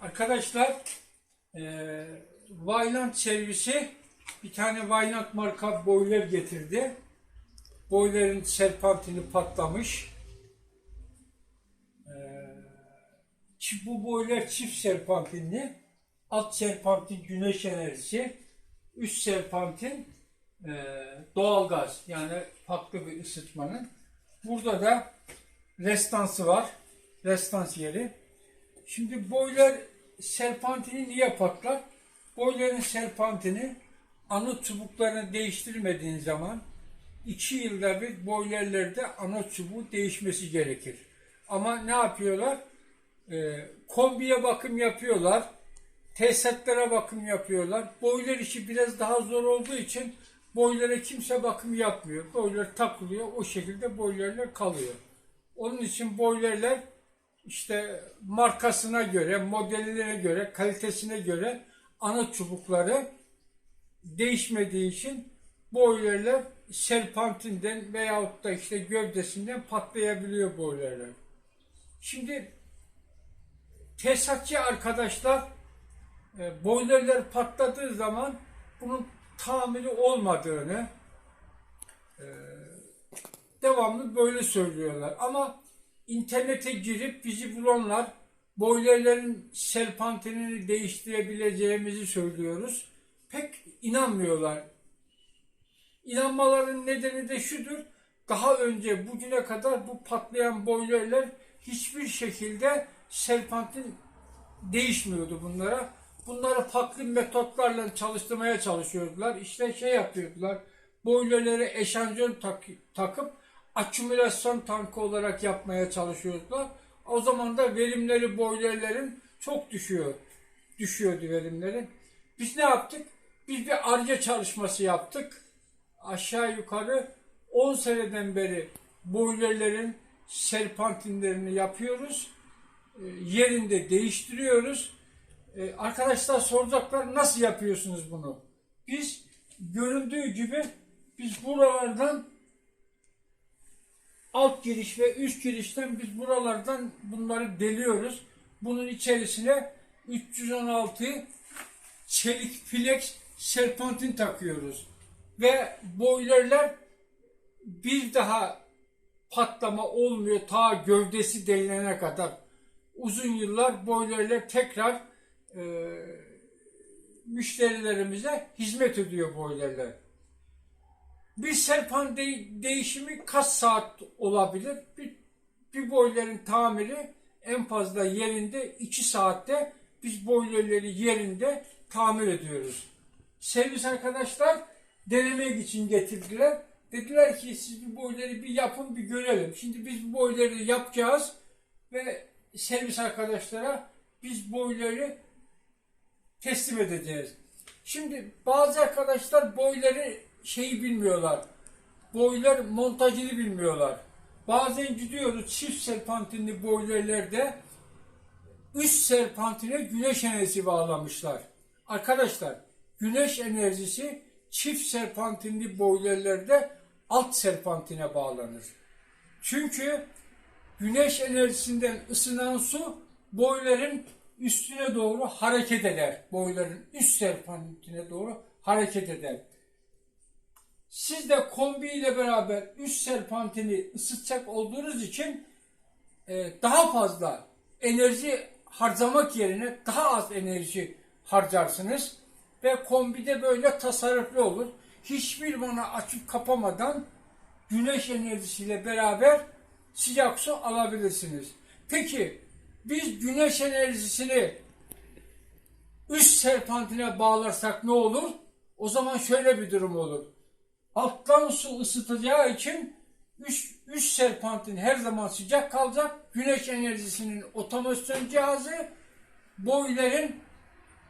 Arkadaşlar e, Vayland servisi bir tane Vayland marka boiler getirdi. Boilerin serpantini patlamış. E, bu boiler çift serpantinli. Alt serpantin güneş enerjisi. Üst serpantin e, doğalgaz yani farklı bir ısıtmanın. Burada da restansı var. Restans yeri. Şimdi boiler serpantini niye patlar? Boilerin serpantini anot çubuklarını değiştirmediğin zaman iki yılda bir boilerlerde anot çubuğu değişmesi gerekir. Ama ne yapıyorlar? Ee, kombiye bakım yapıyorlar. Tesisatlara bakım yapıyorlar. Boiler işi biraz daha zor olduğu için boilere kimse bakım yapmıyor. Boiler takılıyor. O şekilde boilerler kalıyor. Onun için boilerler işte markasına göre, modeline göre, kalitesine göre ana çubukları değişmediği için boilerler serpantinden veyahut da işte gövdesinden patlayabiliyor boilerler. Şimdi tesisatçı arkadaşlar e, boilerler patladığı zaman bunun tamiri olmadığını e, devamlı böyle söylüyorlar. Ama internete girip bizi bulanlar boilerlerin serpantinini değiştirebileceğimizi söylüyoruz. Pek inanmıyorlar. İnanmaların nedeni de şudur. Daha önce bugüne kadar bu patlayan boilerler hiçbir şekilde serpantin değişmiyordu bunlara. Bunları farklı metotlarla çalıştırmaya çalışıyordular. İşte şey yapıyordular. Boilerlere eşanjon tak- takıp akümülasyon tankı olarak yapmaya çalışıyordular. O zaman da verimleri boilerlerin çok düşüyor. Düşüyordu verimleri. Biz ne yaptık? Biz bir arge çalışması yaptık. Aşağı yukarı 10 seneden beri boilerlerin serpantinlerini yapıyoruz. E, yerinde değiştiriyoruz. E, arkadaşlar soracaklar nasıl yapıyorsunuz bunu? Biz göründüğü gibi biz buralardan alt giriş ve üst girişten biz buralardan bunları deliyoruz. Bunun içerisine 316 çelik flex serpantin takıyoruz. Ve boilerler bir daha patlama olmuyor ta gövdesi delinene kadar. Uzun yıllar boilerler tekrar e, müşterilerimize hizmet ediyor boilerler. Bir serpan de- değişimi kaç saat olabilir? Bir, bir boilerin tamiri en fazla yerinde 2 saatte biz boilerleri yerinde tamir ediyoruz. Servis arkadaşlar denemek için getirdiler. Dediler ki siz bu boileri bir yapın bir görelim. Şimdi biz bu boileri yapacağız ve servis arkadaşlara biz boileri teslim edeceğiz. Şimdi bazı arkadaşlar boileri şeyi bilmiyorlar. Boiler montajını bilmiyorlar. Bazen gidiyoruz çift serpantinli boilerlerde üst serpantine güneş enerjisi bağlamışlar. Arkadaşlar güneş enerjisi çift serpantinli boilerlerde alt serpantine bağlanır. Çünkü güneş enerjisinden ısınan su boilerin üstüne doğru hareket eder. Boilerin üst serpantine doğru hareket eder. Siz de kombi ile beraber üst serpantini ısıtacak olduğunuz için e, daha fazla enerji harcamak yerine daha az enerji harcarsınız ve kombide böyle tasarruflu olur. Hiçbir vana açıp kapamadan güneş enerjisiyle beraber sıcak su alabilirsiniz. Peki biz güneş enerjisini üst serpantine bağlarsak ne olur? O zaman şöyle bir durum olur. Alttan su ısıtacağı için üst, üst serpantin her zaman sıcak kalacak. Güneş enerjisinin otomasyon cihazı boilerin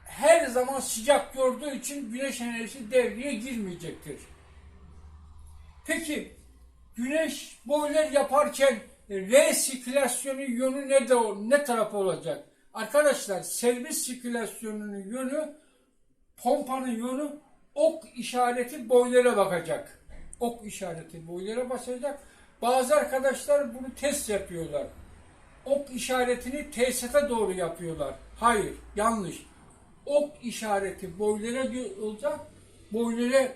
her zaman sıcak gördüğü için güneş enerjisi devreye girmeyecektir. Peki güneş boiler yaparken resirkülasyonu yönü ne de ne taraf olacak? Arkadaşlar servis sirkülasyonunun yönü pompanın yönü ok işareti boilere bakacak. Ok işareti boilere basacak. Bazı arkadaşlar bunu test yapıyorlar. ok işaretini tesete doğru yapıyorlar. Hayır, yanlış. Ok işareti boylara olacak, boylara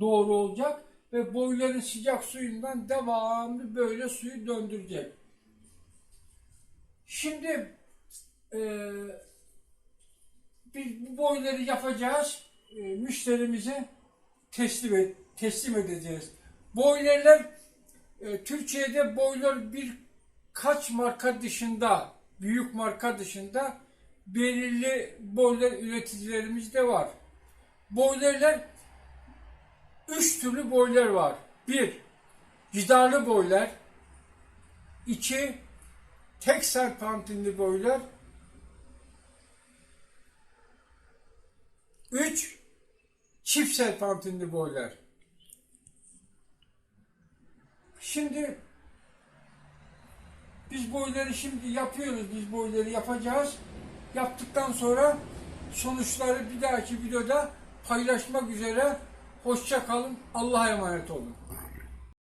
doğru olacak ve boyların sıcak suyundan devamlı böyle suyu döndürecek. Şimdi eee biz bu boyları yapacağız, e, müşterimize teslim et, teslim edeceğiz. Boilerler e, Türkiye'de boiler birkaç marka dışında, büyük marka dışında belirli boiler üreticilerimiz de var. Boilerler üç türlü boiler var. Bir, cidarlı boiler. iki tek serpantinli boiler. Üç, çift serpantinli boiler. Şimdi biz boyları şimdi yapıyoruz. Biz boyları yapacağız. Yaptıktan sonra sonuçları bir dahaki videoda paylaşmak üzere. Hoşça kalın. Allah'a emanet olun.